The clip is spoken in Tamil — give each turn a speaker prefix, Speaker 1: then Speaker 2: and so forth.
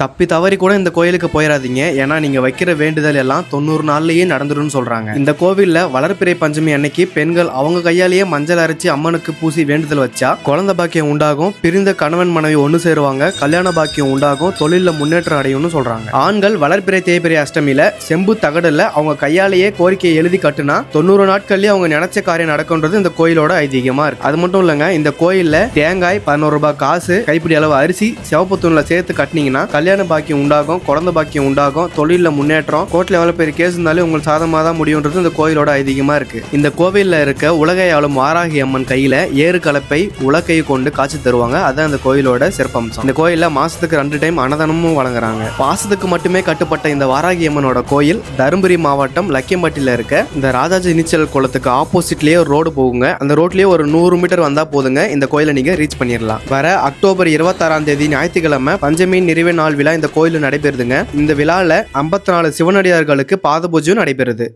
Speaker 1: தப்பி தவறி கூட இந்த கோயிலுக்கு போயிடாதீங்க ஏன்னா நீங்க வைக்கிற வேண்டுதல் எல்லாம் தொண்ணூறு நாள்லயே நடந்துடும் சொல்றாங்க. இந்த கோவில்ல வளர்ப்பிறை பஞ்சமி அன்னைக்கு பெண்கள் அவங்க கையாலேயே மஞ்சள் அரைச்சி அம்மனுக்கு பூசி வேண்டுதல் வச்சா குழந்தை பாக்கியம் உண்டாகும் பிரிந்த கணவன் மனைவி ஒன்று சேருவாங்க கல்யாண பாக்கியம் உண்டாகும் தொழிலில் முன்னேற்றம் அடையும்னு சொல்றாங்க. ஆண்கள் வளர்ப்பிறை தேய்பிறை அஷ்டமியில செம்பு தகடல அவங்க கையாலேயே கோரிக்கையை எழுதி கட்டுனா தொண்ணூறு நாட்கள்லயே அவங்க நினைச்ச காரியம் நடக்கும்ன்றது இந்த கோயிலோட ஐதீகமா இருக்கு. அது மட்டும் இல்லைங்க இந்த கோயில்ல தேங்காய் பதினோரு ரூபாய் காசு கைப்பிடி அளவு அரிசி சிவப்பு தூணில் சேர்த்து கட்டினீங்கன்னா கல்யாண பாக்கியம் உண்டாகும் குழந்தை பாக்கியம் உண்டாகும் தொழிலில் முன்னேற்றம் கோர்ட்டில் எவ்வளோ பெரிய கேஸ் இருந்தாலும் உங்களுக்கு சாதமாக தான் முடியுன்றது இந்த கோயிலோட அதிகமாக இருக்குது இந்த கோவிலில் இருக்க உலகை ஆளும் வாராகி அம்மன் கையில் ஏறு கலப்பை உலக்கையை கொண்டு காட்சி தருவாங்க. அதான் இந்த கோயிலோட சிறப்பம்சம். இந்த கோயிலில் மாதத்துக்கு ரெண்டு டைம் அன்னதானமும் வழங்குறாங்க. மாதத்துக்கு மட்டுமே கட்டுப்பட்ட இந்த வாராகி அம்மனோட கோயில் தருமபுரி மாவட்டம் லக்கியம்பட்டியில் இருக்க இந்த ராஜாஜி நீச்சல் குளத்துக்கு ஆப்போசிட்லேயே ஒரு ரோடு போகுங்க. அந்த ரோட்லேயே ஒரு நூறு மீட்டர் வந்தால் போதுங்க. இந்த கோயிலை நீங்கள் ரீச் பண்ணிடலாம் வர அக்டோபர் இருபத்தாறாம் தேதி ஞாயிற்றுக்கிழமை பஞ்சமி நிறைவு நாள் விழா இந்த கோயிலில் நடைபெறுதுங்க. இந்த விழாவில் ஐம்பத்தி நாலு சிவனடியார்களுக்கு பாத பூஜையும் நடைபெறுது.